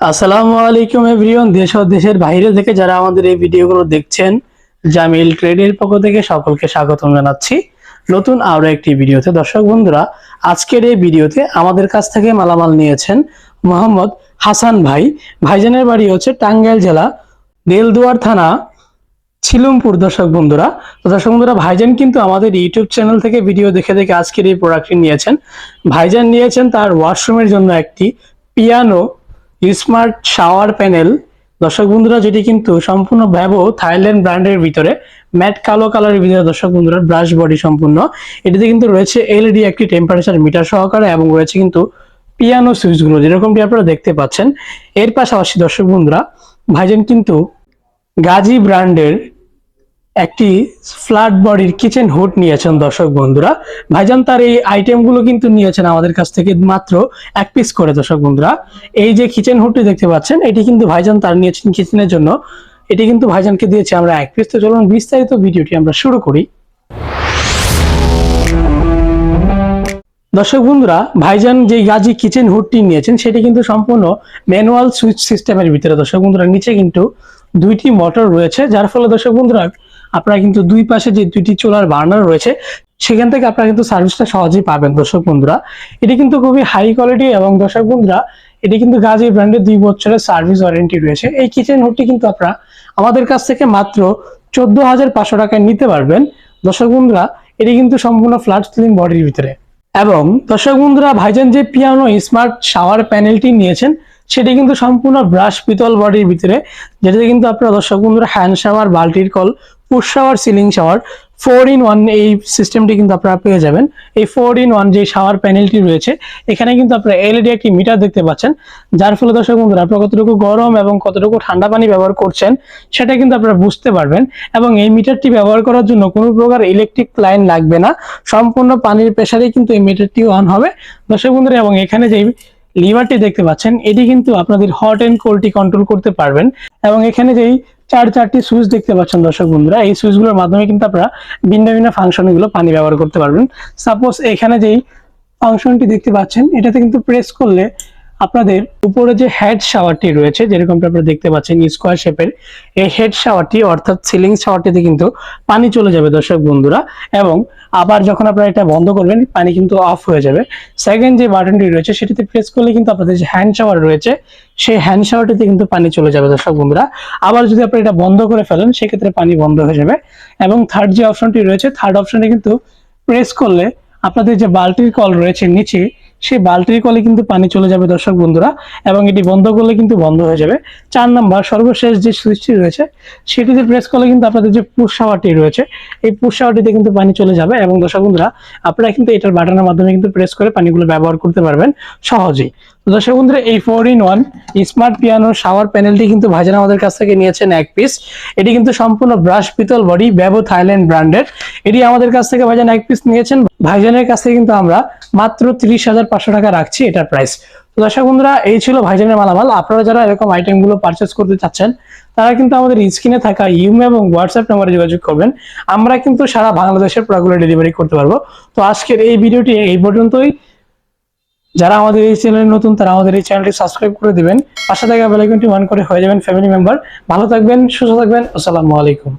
আসসালামু আলাইকুম এভরিওয়ান, দেশ ও দেশের বাইরে থেকে যারা আমাদের এই ভিডিওগুলো দেখছেন, জামিল ট্রেডের পক্ষ থেকে সকলকে স্বাগতম জানাচ্ছি। নতুন আরও একটি ভিডিওতে। দর্শক বন্ধুরা, আজকের এই ভিডিওতে আমাদের কাছ থেকে মালামাল নিয়েছেন মোহাম্মদ হাসান ভাই। ভাইজানের বাড়ি হচ্ছে টাঙ্গাইল জেলা, দেলদুয়ার থানা, ছিলুমপুর। দর্শক বন্ধুরা, তো দর্শক বন্ধুরা, ভাইজান কিন্তু আমাদের ইউটিউব চ্যানেল থেকে ভিডিও দেখে দেখে আজকের এই প্রোডাক্টটি নিয়েছেন। ভাইজান নিয়েছেন তার ওয়াশরুমের জন্য একটি পিয়ানো স্মার্ট শাওয়ার প্যানেল দর্শক বন্ধুরা, যেটি কিন্তু সম্পূর্ণ ভ্যাবো থাইল্যান্ড ব্র্যান্ডের ভিতরে ম্যাট কালো কালারের ভিতরে, দর্শক বন্ধুরা ব্রাশ বডি সম্পূর্ণ। এটিতে কিন্তু রয়েছে এলইডি একটি টেম্পারেচার মিটার সহকারে এবং রয়েছে কিন্তু পিয়ানো সুইচগুলো যেরকমটি আপনারা দেখতে পাচ্ছেন। এর পাশাপাশি, দর্শক বন্ধুরা, ভাইজান কিন্তু গাজী ব্র্যান্ডের একটি ফ্ল্যাট বডির কিচেন হুড নিয়েছেন দর্শক বন্ধুরা। ভাইজান, তার এই আইটেমগুলো কিন্তু নিয়েছেন আমাদের কাছ থেকে মাত্র এক পিস করে, দর্শক বন্ধুরা। এই যে কিচেন হুডটি দেখতে পাচ্ছেন, এটি কিন্তু ভাইজান তার নিয়েছেন কিচেনের জন্য। এটি কিন্তু ভাইজানকে দিয়েছে আমরা এক পিস তো চলুন বিস্তারিত ভিডিওটি আমরা শুরু করি। দর্শক বন্ধুরা, ভাইজান যে গাজী কিচেন হুডটি নিয়েছেন, সেটি কিন্তু সম্পূর্ণ ম্যানুয়াল সুইচ সিস্টেমের ভিতরে। দর্শক বন্ধুরা, নিচে কিন্তু দুইটি মোটর রয়েছে, যার ফলে দর্শক বন্ধুরা আপনারা কিন্তু দুই পাশে যে দুইটি চোলার বার্নার রয়েছে, সেখান থেকে আপনারা কিন্তু সার্ভিসটা সহজেই পাবেন দর্শক বন্ধুরা। এটি কিন্তু খুবই হাই কোয়ালিটি এবং দর্শক বন্ধুরা, এটি কিন্তু গাজী ব্র্যান্ডের দুই বছরের সার্ভিস ওয়ারেন্টি রয়েছে। এই কিচেন হুডটি কিন্তু আপনারা আমাদের কাছ থেকে মাত্র চোদ্দ হাজার পাঁচশো টাকায় নিতে পারবেন। দর্শক বন্ধুরা, এটি কিন্তু সম্পূর্ণ ফ্ল্যাট স্লিম বডির ভিতরে। এবং দর্শক বন্ধুরা, ভাইজান যে পিয়ানো স্মার্ট শাওয়ার প্যানেলটি নিয়েছেন সেটি কিন্তু সম্পূর্ণ ব্রাশ পিতল বডির ভিতরে, যেটাতে কিন্তু আপনারা দর্শক বন্ধুরা হ্যান্ড শাওয়ার বাল্টির call push shower ceiling shower four in one এই সিস্টেমটি কিন্তু আপনারা পেয়ে যাবেন। এই ফোর ইন ওয়ান যে শাওয়ার প্যানেলটি রয়েছে, এখানে কিন্তু আপনারা এলইডি একটি মিটার দেখতে পাচ্ছেন, যার ফলে দর্শক বন্ধুরা আপনারা কতটুকু গরম এবং কতটুকু ঠান্ডা পানি ব্যবহার করছেন, সেটা কিন্তু আপনারা বুঝতে পারবেন এবং এই মিটারটি ব্যবহার করার জন্য কোনো প্রকার ইলেকট্রিক লাইন লাগবে না। সম্পূর্ণ পানির প্রেসারেই কিন্তু এই মিটারটি অন হবে। দর্শক বন্ধুরা, এবং এখানে যে লিভারটি দেখতে পাচ্ছেন, এটি কিন্তু আপনাদের হট এন্ড কোল্ডটি কন্ট্রোল করতে পারবেন। এবং এখানে যেই চার চারটি সুইচ দেখতে পাচ্ছেন দর্শক বন্ধুরা, এই সুইচগুলোর মাধ্যমে কিন্তু আপনারা ভিন্ন ভিন্ন ফাংশনগুলো পানি ব্যবহার করতে পারবেন। সাপোজ এখানে যেই ফাংশনটি দেখতে পাচ্ছেন, এটাতে কিন্তু প্রেস করলে আপনাদের উপরে যে হেড শাওয়ারটি রয়েছে যেরকমটা আপনারা দেখতে পাচ্ছেন স্কোয়ার শেপের এই হেড শাওয়ারটি অর্থাৎ সিলিং শাওয়ারটিতে কিন্তু পানি চলে যাবে দর্শক বন্ধুরা এবং আবার যখন আপনারা এটা বন্ধ করবেন, পানি কিন্তু অফ হয়ে যাবে। সেকেন্ড যে বাটনটি রয়েছে, সেটিতে প্রেস করলে কিন্তু আপনাদের যে হ্যান্ড শাওয়ার রয়েছে, সেই হ্যান্ড শাওয়ারটিতে কিন্তু পানি চলে যাবে দর্শক বন্ধুরা। আবার যদি আপনারা এটা বন্ধ করে ফেলেন, সেক্ষেত্রে পানি বন্ধ হয়ে যাবে এবং থার্ড যে অপশনটি রয়েছে থার্ড অপশনে কিন্তু প্রেস করলে আপনাদের যে বালতির কল রয়েছে নিচে সেই বালতির কলে কিন্তু পানি চলে যাবে দর্শক বন্ধুরা, এবং এটি বন্ধ করলে কিন্তু বন্ধ হয়ে যাবে। চার নাম্বার, সর্বশেষ যে সুইচটি রয়েছে, সেটিতে প্রেস করলে কিন্তু আপনাদের যে পুষ শাওয়ারটি রয়েছে, এই পুষ শাওয়ারটিতে কিন্তু পানি চলে যাবে, এবং দর্শক বন্ধুরা, আপনারা কিন্তু এটার বাটনের মাধ্যমে কিন্তু প্রেস করে পানিগুলো ব্যবহার করতে পারবেন সহজেই। দর্শক বন্ধুরা, এই four in one smart piano shower প্যানেলটি কিন্তু ভাইজান আমাদের কাছ থেকে নিয়েছেন এক পিস এটি কিন্তু সম্পূর্ণ ব্রাশ পিতল বডি ব্যবো থাইল্যান্ড ব্র্যান্ডের। এটি আমাদের কাছ থেকে ভাইজান এক পিস নিয়েছেন। ভাইজানের কাছ থেকে কিন্তু আমরা মাত্র তিরিশ হাজার পাঁচশো টাকা রাখছি এটার প্রাইস তো দর্শক বন্ধুরা, এই ছিল ভাইজানের মালামাল। আপনারা যারা এরকম আইটেমগুলো পারচেস করতে চাচ্ছেন, তারা কিন্তু আমাদের স্ক্রিনে থাকা ইউমে এবং হোয়াটসঅ্যাপ নাম্বারে যোগাযোগ করবেন। আমরা কিন্তু সারা বাংলাদেশের প্রোডাক্টগুলো ডেলিভারি করতে পারব। তো আজকের এই ভিডিওটি এই পর্যন্তই। যারা আমাদের এই চ্যানেলে নতুন, তারা আমাদের এই চ্যানেলটি সাবস্ক্রাইব করে দিবেন। পাশে থাকা বেলাইকনটি অন করে হয়ে যাবেন ফ্যামিলি মেম্বার ভালো থাকবেন, সুস্থ থাকবেন। আসসালামু আলাইকুম।